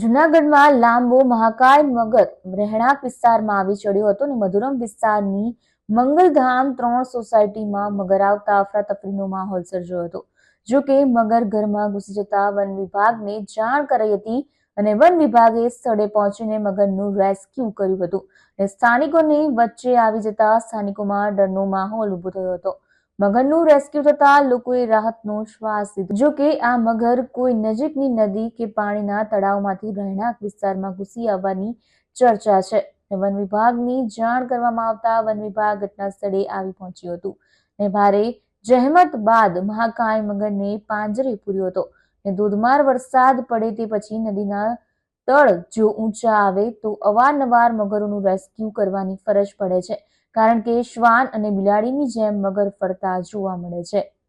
જૂનાગઢમાં લાંબો મહાકાય મગર રહેણાંક વિસ્તારમાં આવી ચડ્યો હતો અને મધુરમ વિસ્તારની મંગલધામ ત્રણ સોસાયટીમાં મગર આવતા અફરાતફરીનો માહોલ સર્જાયો હતો. જો કે મગર ઘરમાં ઘૂસી જતા વન વિભાગને જાણ કરાઈ હતી અને વન વિભાગે સ્થળે પહોંચીને મગરનું રેસ્ક્યુ કર્યું હતું. અને સ્થાનિકોની વચ્ચે આવી જતા સ્થાનિકોમાં ડરનો માહોલ ઊભો થયો હતો. મગરનું રેસ્ક્યુ થતા લોકોએ રાહતનો શ્વાસ લીધો. જો કે આ મગર કોઈ નજીકની નદી કે પાણીના તળાવમાંથી રહેણાંક વિસ્તારમાં ઘૂસી આવવાની ચર્ચા છે. વન વિભાગની જાણ કરવામાં આવતા વન વિભાગ ઘટના સ્થળે આવી પહોંચ્યું હતું ને ભારે જહેમત બાદ મહાકાય મગરને પાંજરે પૂર્યો હતો. ને ધોધમાર વરસાદ પડે તે પછી નદીના તળ જો ઊંચા આવે તો અવારનવાર મગરોનું રેસ્ક્યુ કરવાની ફરજ પડે છે. કારણ કે શ્વાન અને બિલાડીની જેમ મગર ફરતા જોવા મળે છે.